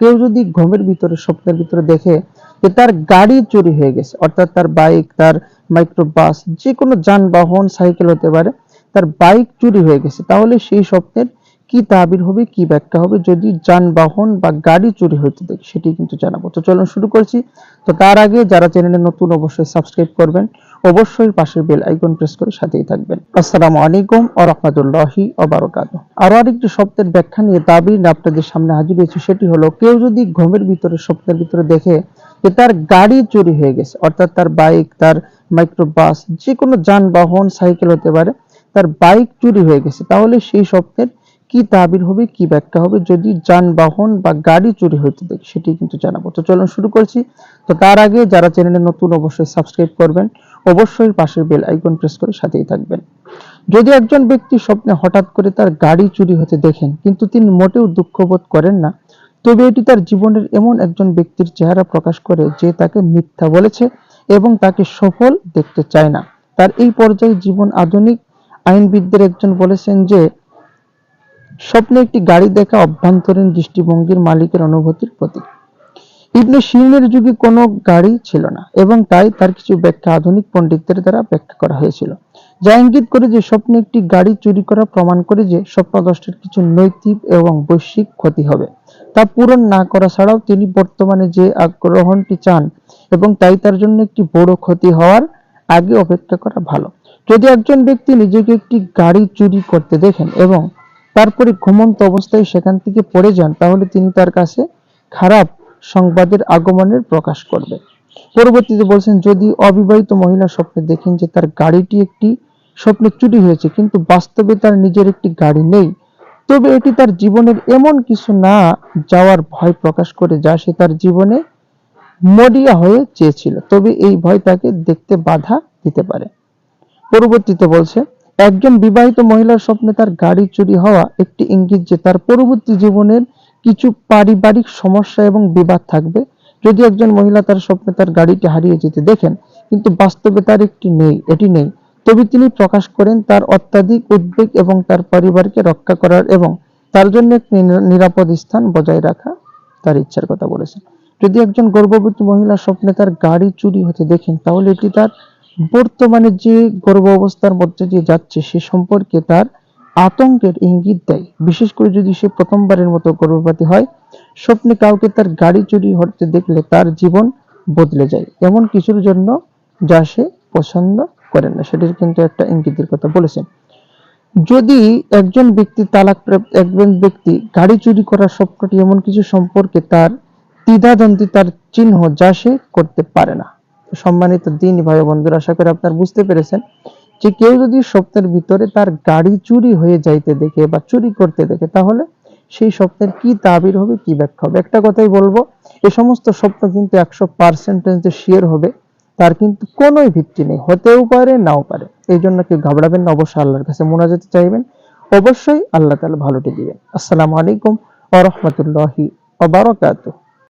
কেউ যদি ঘুমের ভিতরে, স্বপ্নের ভিতরে দেখে যে তার গাড়ি চুরি হয়ে গেছে, অর্থাৎ তার বাইক, তার মাইক্রোবাস যে কোনো যানবাহন সাইকেল হতে পারে, তার বাইক চুরি হয়ে গেছে, তাহলে সেই স্বপ্নের কি তাবির হবে, কি ব্যাখ্যা হবে, যদি যানবাহন বা গাড়ি চুরি হইতে দেখি, সেটি কিন্তু জানাব। তো চলুন শুরু করছি। তো তার আগে যারা চ্যানেলে নতুন অবশ্যই সাবস্ক্রাইব করবেন। অবশ্যই পাশের বেল আইকন প্রেস করে সাথেই থাকবেন। আসসালামু আলাইকুম ও রহমতুল্লাহি ওবারকাত আরও আরেকটি শব্দের ব্যাখ্যা নিয়ে তাবির আপনাদের সামনে হাজির হয়েছে, সেটি হলো, কেউ যদি ঘুমের ভিতরে, স্বপ্নের ভিতরে দেখে যে তার গাড়ি চুরি হয়ে গেছে, অর্থাৎ তার বাইক, তার মাইক্রোবাস, যে কোনো যানবাহন, সাইকেল হতে পারে, তার বাইক চুরি হয়ে গেছে, তাহলে সেই স্বপ্নের কি তাবির হবে, কি ব্যাখ্যা হবে, যদি যানবাহন বা গাড়ি চুরি হইতে দেখি সেটি কিন্তু জানাব। তো চলুন শুরু করছি। তো তার আগে যারা চ্যানেলে নতুন, অবশ্যই সাবস্ক্রাইব করবেন। অবশ্যই পাশের বেল আইকন প্রেস করে সাথেই থাকবেন। যদি একজন ব্যক্তি স্বপ্নে হঠাৎ করে তার গাড়ি চুরি হতে দেখেন, কিন্তু তিনি মোটেও দুঃখবোধ করেন না, তবে এটি তার জীবনের এমন একজন ব্যক্তির চেহারা প্রকাশ করে যে তাকে মিথ্যা বলেছে এবং তাকে সফল দেখতে চায় না। তার এই পর্যায়ে জীবন আধুনিক আইনবিদদের একজন বলেছেন যে স্বপ্নে একটি গাড়ি দেখা অভ্যন্তরীণ দৃষ্টিভঙ্গির মালিকের অনুভূতির প্রতীক। ইবনে শিরিনের যুগে কোনো গাড়ি ছিল না এবং তাই তার কিছু ব্যাখ্যা আধুনিক পণ্ডিতদের দ্বারা ব্যাখ্যা করা হয়েছিল। যা ইঙ্গিত করে যে স্বপ্নে একটি গাড়ি চুরি করা প্রমাণ করে যে স্বপ্নদ্রষ্টার কিছু নৈতিক এবং বৈশ্বিক ক্ষতি হবে। তা পূরণ না করা ছাড়াও তিনি বর্তমানে যে আগ্রহণটি চান এবং তাই তার জন্য একটি বড় ক্ষতি হওয়ার আগে অপেক্ষা করা ভালো। যদি একজন ব্যক্তি নিজেকে একটি গাড়ি চুরি করতে দেখেন এবং তারপরে ঘুমন্ত অবস্থায় সেখান থেকে পড়ে যান, তাহলে তিনি তার কাছে খারাপ সংবাদের আগমনের প্রকাশ করবে। পরবর্তীতে বলছেন, যদি অবিবাহিত মহিলা স্বপ্নে দেখেন যে তার গাড়িটি একটি স্বপ্নে চুরি হয়েছে, কিন্তু বাস্তবে তার নিজের একটি গাড়ি নেই, তবে এটি তার জীবনের এমন কিছু না যাওয়ার ভয় প্রকাশ করে যা সে তার জীবনে মরিয়া হয়ে চেয়েছিল, তবে এই ভয় তাকে দেখতে বাধা দিতে পারে। পরবর্তীতে বলছে একজন বিবাহিত মহিলার স্বপ্নে তার গাড়ি চুরি হওয়া একটি ইঙ্গিত যে তার পরবর্তী জীবনের কিছু পারিবারিক সমস্যা এবং বিবাদ থাকবে। যদি একজন মহিলা তার স্বপ্নে তার গাড়িটি হারিয়ে যেতে দেখেন, কিন্তু বাস্তবে তার একটি নেই, এটি নেই। তবে তিনি প্রকাশ করেন তার অত্যাধিক উদ্বেগ এবং তার পরিবারকে রক্ষা করার এবং তার জন্য একটি নিরাপদ স্থান বজায় রাখা তার ইচ্ছার কথা বলেছেন। যদি একজন গর্ভবতী মহিলা স্বপ্নে তার গাড়ি চুরি হতে দেখেন, তাহলে এটি তার বর্তমানে যে গর্ভ অবস্থার মধ্যে দিয়ে যাচ্ছে, সে সম্পর্কে তার আতঙ্কের ইঙ্গিত দেয়। বিশেষ করে যদি সে প্রথমবারের মতো গর্ভপাতী হয়, স্বপ্নে কাউকে তার গাড়ি চুরি হতে দেখলে তার জীবন বদলে যায়। এমন কিছুর জন্য যা সে পছন্দ করেন না, সেটির কিন্তু একটা ইঙ্গিতের কথা বলেছেন। যদি একজন ব্যক্তি তালাক একজন ব্যক্তি গাড়ি চুরি করার স্বপ্নটি এমন কিছু সম্পর্কে তার দ্বিধাদ্বন্দ্বিতার চিহ্ন যা সে করতে পারে না। সম্মানিত দিন ভাই বন্ধুরা, আশা করি আপনার বুঝতে পেরেছেন যে কেউ যদি স্বপ্নের ভিতরে তার গাড়ি চুরি হয়ে যাইতে দেখে বা চুরি করতে দেখে, তাহলে সেই স্বপ্নের কি তাবির হবে, কি ব্যাখ্যা হবে? একটা কথাই বলব, এ সমস্ত স্বপ্ন কিন্তু একশো পার্সেন্টেজ যে শিওর হবে, তার কিন্তু কোনোই ভিত্তি নেই, হতেও পারে, নাও পারে। এই জন্য কেউ ঘাবড়াবেন না, অবশ্যই আল্লাহর কাছে মোনা যেতে চাইবেন। অবশ্যই আল্লাহ তাআলা ভালোটি দিবেন। আসসালামু আলাইকুম ওয়া রাহমাতুল্লাহি ওয়া বারাকাতুহু।